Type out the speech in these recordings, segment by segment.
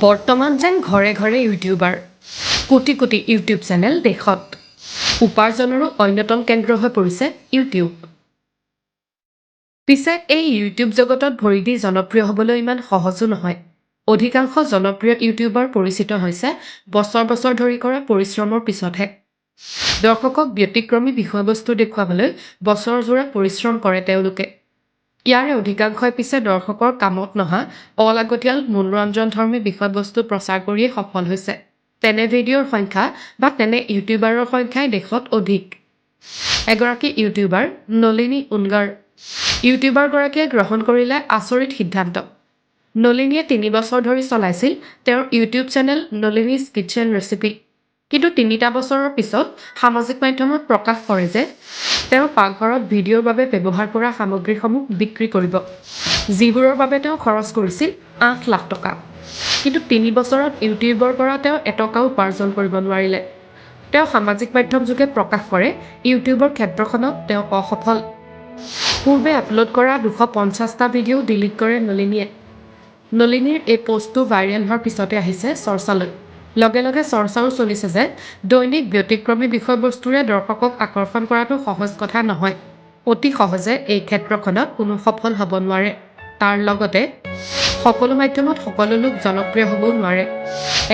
বৰ্তমান যেন ঘৰে ঘৰে YouTuber crore crore YouTube channel দেশত। উপাৰ্জনৰো অন্যতম কেন্দ্ৰ হৈ পৰিছে ইউটিউব। পিছে এই ইউটিউব জগতত ভৰি দি জনপ্ৰিয় হ'বলৈ ইমান সহজো নহয়। অধিকাংশ জনপ্ৰিয় ইউটিউবাৰ পৰিচিত হৈছে বছৰ বছৰ ধৰি কৰা পৰিশ্ৰমৰ পিছতহে। দৰ্শকক ব্যতিক্ৰমী বিষয়বস্তু দেখুৱাবলৈ বছৰজোৰা পৰিশ্ৰম কৰে তেওঁলোকে। ইয়াৰে অধিকাংশই পিছে দৰ্শকৰ কামত নহা অলাগতিয়াল মনোৰঞ্জনধৰ্মী বিষয়বস্তু প্ৰচাৰ কৰিয়েই সফল হৈছে। তেনে ভিডিঅ'ৰ সংখ্যা বা তেনে ইউটিউবাৰৰ সংখ্যাই দেশত অধিক। এগৰাকী ইউটিউবাৰ নলিনী উনগাৰ। ইউটিউবাৰগৰাকীয়ে গ্ৰহণ কৰিলে আচৰিত সিদ্ধান্ত। নলিনীয়ে তিনি বছৰ ধৰি চলাইছিল তেওঁৰ ইউটিউব চেনেল নলিনীজ কিটচেন ৰেচিপি। কিন্তু তিনিটা বছৰৰ পিছত সামাজিক মাধ্যমত প্ৰকাশ কৰে যে তেওঁ পাকঘৰত ভিডিঅ'ৰ বাবে ব্যৱহাৰ কৰা সামগ্ৰীসমূহ বিক্ৰী কৰিব। যিবোৰৰ বাবে তেওঁ খৰচ কৰিছিল আঠ লাখ টকা। কিন্তু তিনি বছৰত ইউটিউবৰ পৰা তেওঁ এটকাও উপাৰ্জন কৰিব নোৱাৰিলে। তেওঁ সামাজিক মাধ্যমযোগে প্ৰকাশ কৰে ইউটিউবৰ ক্ষেত্ৰখনত তেওঁ অসফল। পূৰ্বে আপলোড কৰা দুশ পঞ্চাছটা ভিডিঅ' ডিলিট কৰে নলিনীয়ে। নলিনীৰ এই পষ্টটো ভাইৰেল হোৱাৰ পিছতে আহিছে চৰ্চালৈ। লগে লগে চৰ্চাও চলিছে যে দৈনিক ব্যতিক্ৰমী বিষয়বস্তুৰে দৰ্শকক আকৰ্ষণ কৰাটো সহজ কথা নহয়। অতি সহজে এই ক্ষেত্ৰখনত কোনো সফল হ'ব নোৱাৰে। তাৰ লগতে সকলো মাধ্যমত সকলো লোক জনপ্ৰিয় হ'বও নোৱাৰে।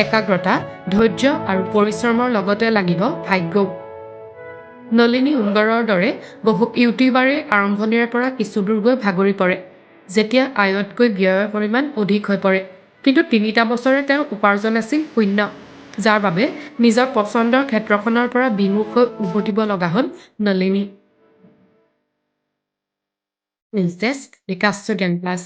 একাগ্ৰতা ধৈৰ্য আৰু পৰিশ্ৰমৰ লগতে লাগিব ভাগ্যও। নলিনী উনগৰৰ দৰে বহু ইউটিউবাৰেই আৰম্ভণিৰে পৰা কিছুদূৰ গৈ ভাগৰি পৰে যেতিয়া আয়তকৈ ব্যয়ৰ পৰিমাণ অধিক হৈ পৰে। কিন্তু তিনিটা বছৰে তেওঁৰ উপাৰ্জন আছিল শূন্য যাৰ বাবে নিজৰ পচন্দৰ ক্ষেত্ৰখনৰ পৰা বিমুখ হৈ উভতিব লগা হ'ল নলিনী। ষ্টুডিয়ান প্লাছ।